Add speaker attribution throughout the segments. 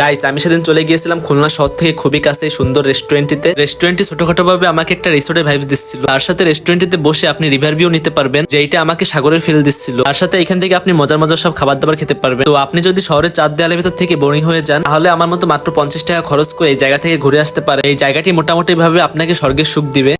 Speaker 1: Guys আমি সেদিন চলে গিয়েছিলাম খুলনা শহর থেকে খুবই কাছে সুন্দর রেস্টুরেন্টটিতে রেস্টুরেন্টটি ছোটখাটো ভাবে আমাকে একটা রিসোর্টের ভাইবস দিচ্ছিল। তার সাথে রেস্টুরেন্টটিতে বসে আপনি রিভার ভিউ নিতে পারবেন যেটা আমাকে সাগরের ফিল দিচ্ছিল। তার সাথে এখান থেকে আপনি মজার মজার সব খাবার দাবার খেতে পারবেন। তো আপনি যদি শহরের চার দেয়ালের ভিতর থেকে বোরিং হয়ে যান, তাহলে আমার মতো মাত্র পঞ্চাশ টাকা খরচ করে এই জায়গা থেকে ঘুরে আসতে পারে এই জায়গাটি মোটামুটি ভাবে আপনাকে স্বর্গের সুখ দিবে।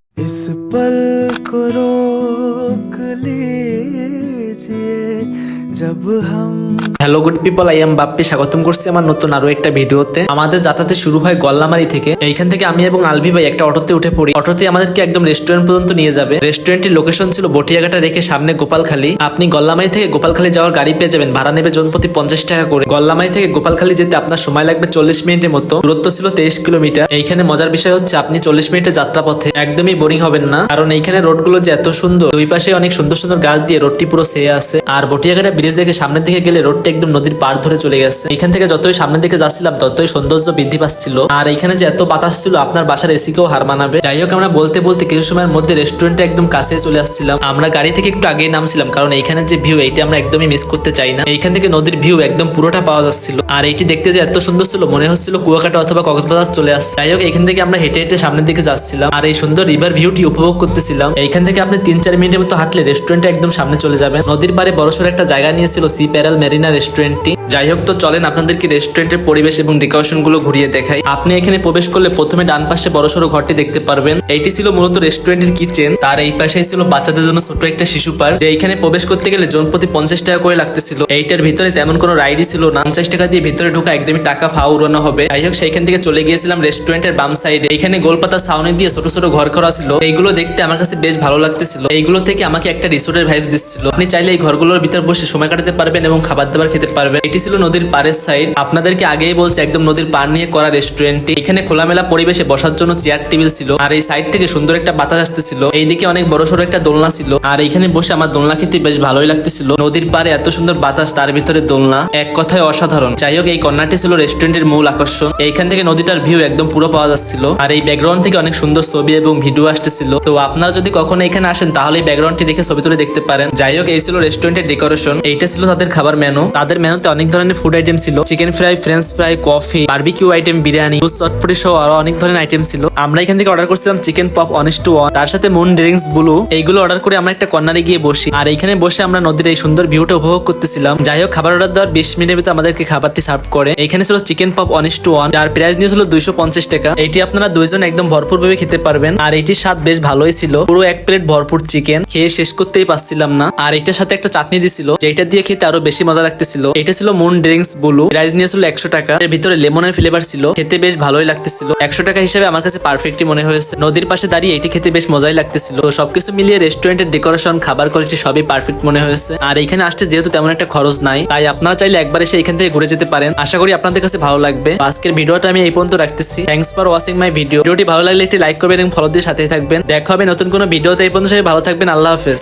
Speaker 1: Hello good people I am Bappi স্বাগতম করছি আমার নতুন আরও একটা ভিডিওতে। আমাদের যাত্রাতে শুরু হয় গল্লামারি থেকে। এইখান থেকে আমি এবং আলভি ভাই একটা অটোতে উঠে পড়ি। অটোতে আমাদেরকে একদম রেস্টুরেন্ট পর্যন্ত নিয়ে যাবে। রেস্টুরেন্টের লোকেশন ছিল বটিয়াঘাটা রেখে সামনে গোপালখালী। আপনি গল্লামারি থেকে গোপালখালী যাওয়ার গাড়ি পেয়ে যাবেন। ভাড়া নেবে জনপ্রতি পঞ্চাশ টাকা করে। গল্লামারি থেকে গোপালখালী যেতে আপনার সময় লাগবে চল্লিশ মিনিটের মতো। দূরত্ব ছিল তেইশ কিলোমিটার। এইখানে মজার বিষয় হচ্ছে আপনি চল্লিশ মিনিটের যাত্রা পথে একদমই বোরিং হবেন না। কারণ এইখানে রোডগুলো যে এত সুন্দর, দুই পাশে অনেক সুন্দর সুন্দর গাছ দিয়ে রোডটি পুরো সেয়ে আছে। আর বটিয়াঘাটা ব্রিজ দেখে সামনের দিকে গেলে রোডটা একদম নদীর পার ধরে চলে গেছে। এখান থেকে যতই সামনের দিকে যাচ্ছিলাম, ততই সৌন্দর্য বৃদ্ধি পাচ্ছিল। আর এখানে যে এত বাতাস ছিল, আপনার বাসার এসিকেও হার মানাবে। যাই হোক, আমরা বলতে বলতে কিছু সময়ের মধ্যে রেস্টুরেন্টে একদম কাছে চলে আসছিলাম। আমরা গাড়ি থেকে একটু আগে নামছিলাম, কারণ এইখানে যে ভিউ এইটা আমরা একদমই মিস করতে চাই না। এইখান থেকে নদীর ভিউ একদম পুরোটা পাওয়া যাচ্ছিল। আর এইটি দেখতে যে এত সুন্দর ছিল, মনে হচ্ছিল কুয়াকাটা অথবা কক্সবাজার চলে আসছে। যাই হোক, এখান থেকে আমরা হেঁটে হেঁটে সামনের দিকে যাচ্ছিলাম। আর এই সুন্দর রিভার ভিউটি উপভোগ করতেছিলাম। এইখান থেকে আপনি তিন চার মিনিটের মতো হাঁটলে রেস্টুরেন্টে একদম সামনে চলে যাবেন। নদীর পাড়ে বড়সড় একটা জায়গা নিয়েছিল সি প্যারাল মেরিনা রেস্টুরেন্টটি যাই হোক তো চলেন আপনাদেরকে রেস্টুরেন্টের পরিবেশ এবং ডেকোরেশনগুলো ঘুরিয়ে দেখাই। আপনি এখানে প্রবেশ করলে প্রথমে ডান পাশে বড়সড় ঘরটি দেখতে পারবেন। এইটি ছিল মূলত রেস্টুরেন্টের কিচেন। তার এই পাশেই ছিল বাচ্চাদের জন্য ছোট একটা শিশু পার্ক, যে এইখানে প্রবেশ করতে গেলে জন প্রতি পঞ্চাশ টাকা করে লাগতেছিল। এইটার ভিতরে তেমন কোনো রাইডই ছিল পঞ্চাশ টাকা দিয়ে ভিতরে ঢোকা একদমই টাকা ফাও উড়ানো হবে। যাই হোক, সেইখান থেকে চলে গিয়েছিলাম রেস্টুরেন্টের বাম সাইডে। এখানে গোলপাতা সাউনি দিয়ে ছোট ছোট ঘর করা ছিল। এইগুলো দেখতে আমার কাছে বেশ ভালো লাগতেছিল। এইগুলো থেকে আমাকে একটা রিসোর্টের ভাইবস দিচ্ছিল। আপনি চাইলে এই ঘরগুলোর ভিতর বসে কাটাতে পারবেন এবং খাবার দাবার খেতে পারবেন। এটি ছিল নদীর পাড়ের সাইড আপনাদেরকে আগেই বলছি, একদম নদীর পার নিয়ে করা রেস্টুরেন্টটি এখানে খোলামেলা পরিবেশে বসার জন্য চেয়ার টেবিল ছিল। আর এই সাইড থেকে সুন্দর একটা বাতাস আসতেছিল। এইদিকে অনেক বড় সড়ো একটা দোলনা ছিল। আর এখানে বসে আমার দোলনা খেতে বেশ ভালোই লাগতেছিল। নদীর পাড়ে এত সুন্দর বাতাস, তার ভিতরে দোলনা, এক কথায় অসাধারণ। যাই হোক, এই কন্যাটি ছিল রেস্টুরেন্টের মূল আকর্ষণ। এইখান থেকে নদীটার ভিউ একদম পুরো পাওয়া যাচ্ছিল। আর এই ব্যাকগ্রাউন্ড থেকে অনেক সুন্দর ছবি এবং ভিডিও আসতেছিল। তো আপনারা যদি কখনো এখানে আসেন, তাহলে ব্যাকগ্রাউন্ডটি দেখে ছবি তুলে দেখতে পারেন। যাই হোক, এই ছিল রেস্টুরেন্টের ডেকোরেশন এইটা ছিল তাদের খাবার মেনু তাদের মেনুতে অনেক ধরনের ফুড আইটেম ছিল। Chicken fry French fry coffee barbecue item biryani চটপটি সহ আরও অনেক ধরনের আইটেম ছিল। আমরা এখান থেকে অর্ডার করছিলাম chicken pop honest to one তার সাথে মুন ড্রিঙ্কস ব্লু এইগুলো অর্ডার করে আমরা একটা কর্নারে গিয়ে বসি। আর এইখানে বসে আমরা নদীর এই সুন্দর ভিউটা উপভোগ করতেছিলাম। যাই হোক, খাবার অর্ডার দেওয়ার বিশ মিনিটের ভিতরে আমাদেরকে খাবারটি সার্ভ করে। এখানে ছিল chicken pop honest two one যার প্রাইস নিয়ে ছিল দুইশো পঞ্চাশ টাকা। এটি আপনারা দুইজন একদম ভরপুর ভাবে খেতে পারবেন। আর এটির স্বাদ বেশ ভালোই ছিল। পুরো এক প্লেট ভরপুর চিকেন খেয়ে শেষ করতেই পারছিলাম না। আর এটার সাথে একটা চাটনি দিছিল যেটা দিয়ে খেতে আরও বেশি মজা লাগতেছিল। এটা ছিল মুন ড্রিঙ্কস ব্লু প্রাইস নিয়েছিল একশো টাকা। এর ভিতরে লেমনের ফ্লেভার ছিল। খেতে বেশ ভালোই লাগতেছিল। একশো টাকা হিসেবে আমার কাছে পারফেক্টই মনে হয়েছে। নদীর পাশে দাঁড়িয়ে এটি খেতে বেশ মজাই লাগতেছিল। সবকিছু মিলিয়ে রেস্টুরেন্টের ডেকোরেশন খাবার কোয়ালিটি সবই পারফেক্ট মনে হয়েছে। আর এখানে আসতে যেহেতু তেমন একটা খরচ নাই, তাই আপনারা চাইলে একবার এসে এখান থেকে ঘুরে যেতে পারেন। আশা করি আপনাদের কাছে ভালো লাগবে। আজকের ভিডিওটা আমি এই পর্যন্ত রাখতেছি। Thanks for watching my video ভিডিওটি ভালো লাগলে একটি লাইক করবেন এবং ফলো দিয়ে সাথে থাকবেন। দেখা হবে নতুন কোনো ভিডিওতে। এই পর্যন্ত সবাই ভালো থাকবেন। আল্লাহ হাফেজ।